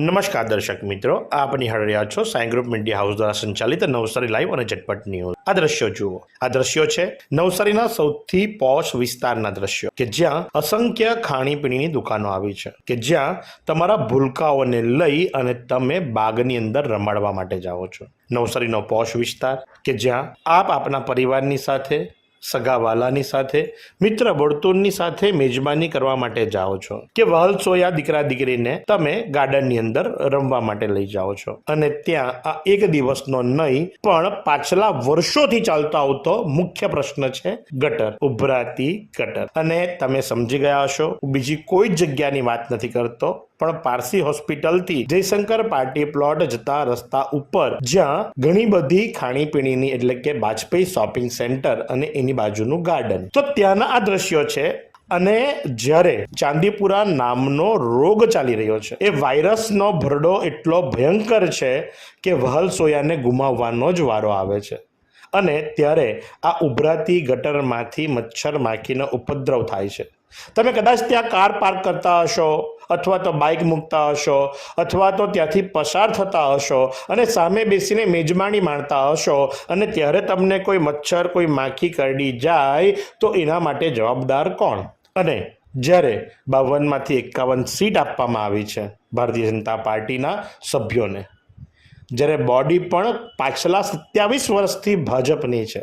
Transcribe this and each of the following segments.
નમસ્કાર દર્શક મિત્રો, આપ નિહાળી રહ્યા છો સાઈ ગ્રુપ મીડિયા હાઉસ દ્વારા સંચાલિત નવસારી લાઈવ અને ઝટપટ ન્યૂઝ. આ દ્રશ્યો જુઓ. આ દ્રશ્યો છે નવસારીના સૌથી પોશ વિસ્તારના દ્રશ્યો, કે જ્યાં અસંખ્ય ખાણીપીણીની દુકાનો આવી છે, કે જ્યાં તમારા ભૂલકાઓને લઈ અને તમે બાગની અંદર રમાડવા માટે જાઓ છો. નવસારીનો પોશ વિસ્તાર, કે જ્યાં આપ આપના પરિવારની સાથે સગાવાલાની સાથે, મિત્ર વર્તુળની સાથે મેજબાની કરવા માટે જાઓ છો. કે વહલસો યા દીકરા દીકરીને તમે ગાર્ડનની અંદર રમવા માટે લઈ જાઓ છો. અને ત્યાં આ એક દિવસનો નહીં, પણ પાછલા વર્ષોથી ચાલતો આવતો મુખ્ય પ્રશ્ન છે ગટર. ઉભરાતી ગટર. અને તમે સમજી ગયા હશો, બીજી કોઈ જગ્યાની વાત નથી કરતો. પણ પારસી હોસ્પિટલથી જયશંકર પાર્ટી પ્લોટ જતા રસ્તા ઉપર, જ્યાં ઘણી બધી ખાણીપીણીની એટલે કે વાજપેયી શોપિંગ સેન્ટર અને એની બાજુનું ગાર્ડન. તો ત્યાંના આ દ્રશ્યો છે અને જ્યારે ચાંદીપુરા નામનો રોગ ચાલી રહ્યો છે, એ વાયરસનો ભરડો એટલો ભયંકર છે કે વહલ સોયાને ગુમાવવાનો જ વારો આવે છે. અને ત્યારે આ ઉભરાતી ગટરમાંથી મચ્છર માખીનો ઉપદ્રવ થાય છે. તમે કદાચ ત્યાં કાર પાર્ક કરતા હશો અથવા તો બાઇક મૂકતા હશો, અથવા તો ત્યાંથી પસાર થતા હશો અને સામે બેસીને મેજબાની માણતા હશો અને ત્યારે તમને કોઈ મચ્છર, કોઈ માખી કરડી જાય, તો એના માટે જવાબદાર કોણ? અને જ્યારે બાવનમાંથી એકાવન સીટ આપવામાં આવી છે ભારતીય જનતા પાર્ટીના સભ્યોને, જ્યારે બોડી પણ પાછલા સત્યાવીસ વર્ષથી ભાજપની છે.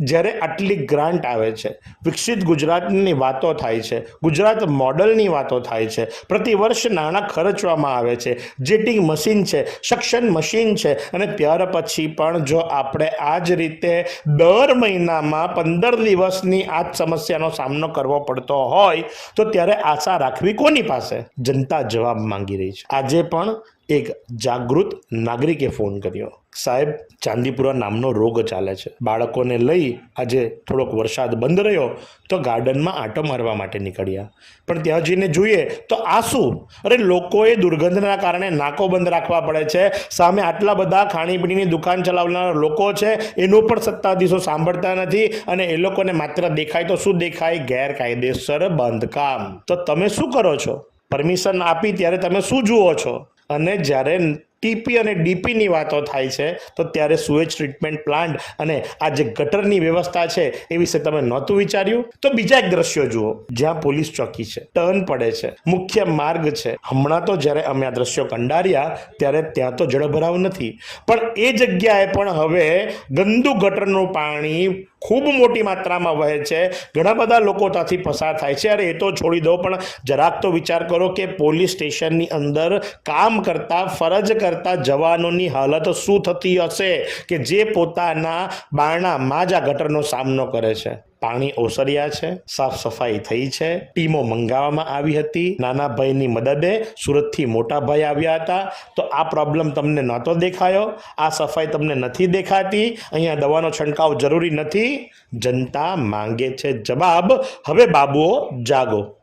જ્યારે આટલી ગ્રાન્ટ આવે છે, વિકસિત ગુજરાતની વાતો થાય છે, ગુજરાત મોડલની વાતો થાય છે પ્રતિવર્ષ નાણાં ખર્ચવામાં આવે છે, જેટિંગ મશીન છે, સક્શન મશીન છે, અને ત્યાર પછી પણ જો આપણે આ જ રીતે દર મહિનામાં પંદર દિવસની આ જ સમસ્યાનો સામનો કરવો પડતો હોય, તો ત્યારે આશા રાખવી કોની પાસે? જનતા જવાબ માંગી રહી છે. આજે પણ એક જાગૃત નાગરિકે ફોન કર્યો. સાહેબ, ચાંદીપુરા નામનો રોગ ચાલે છે. બાળકોને લઈ આજે થોડોક વરસાદ બંધ રહ્યો તો ગાર્ડનમાં આંટો મારવા માટે નીકળ્યા. પણ ત્યાં જઈને જોઈએ તો આ શું? અરે, લોકોએ દુર્ગંધના કારણે નાકો બંધ રાખવા પડે છે. સામે આટલા બધા ખાણીપીણીની દુકાન ચલાવનારા લોકો છે. એનું પણ સત્તાધીશો સાંભળતા નથી અને એ લોકોને માત્ર દેખાય તો શું દેખાય? ગેરકાયદેસર બંધકામ. તો તમે શું કરો છો? પરમિશન આપી ત્યારે તમે શું જુઓ છો? અને જ્યારે ટીપી અને ડીપીની વાતો થાય છે, તો ત્યારે સુએજ ટ્રીટમેન્ટ પ્લાન્ટ અને આ જે ગટરની વ્યવસ્થા છે, એ વિશે તમે નહોતું વિચાર્યું? તો બીજા એક દ્રશ્યો જુઓ, જ્યાં પોલીસ ચોકી છે ટર્ન પડે છે. મુખ્ય માર્ગ છે. હમણાં તો જ્યારે અમે આ દ્રશ્યો કંડાર્યા, ત્યારે ત્યાં તો જળભરાવ નથી. પણ એ જગ્યાએ પણ હવે ગંદુ ગટરનું પાણી ખૂબ મોટી માત્રામાં વહે છે. ઘણા બધા લોકો ત્યાંથી પસાર થાય છે. અરે, એ તો છોડી દો, પણ જરાક તો વિચાર કરો કે પોલીસ સ્ટેશનની અંદર કામ કરતા, ફરજ કરતા જવાનોની હાલત શું થતી હશે કે જે પોતાના બારણામાં જ આ ગટરનો સામનો કરે છે? પાણી ઓસર્યા છે, સાફ સફાઈ થઈ છે. ટીમો મંગાવવામાં આવી હતી. નાના ભાઈની મદદે સુરતથી મોટા ભાઈ આવ્યા હતા. તો આ પ્રોબ્લેમ તમને નહોતો દેખાયો. આ સફાઈ તમને નથી દેખાતી. અહીંયા દવાનો છંટકાવ જરૂરી નથી. જનતા માંગે છે. જવાબ હવે બાબુઓ જાગો.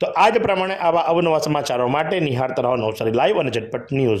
તો આ જ પ્રમાણે આવા અવનવા સમાચારો માટે નિહાળતા રહો નવસારી લાઈવ અને ઝટપટ ન્યૂઝ.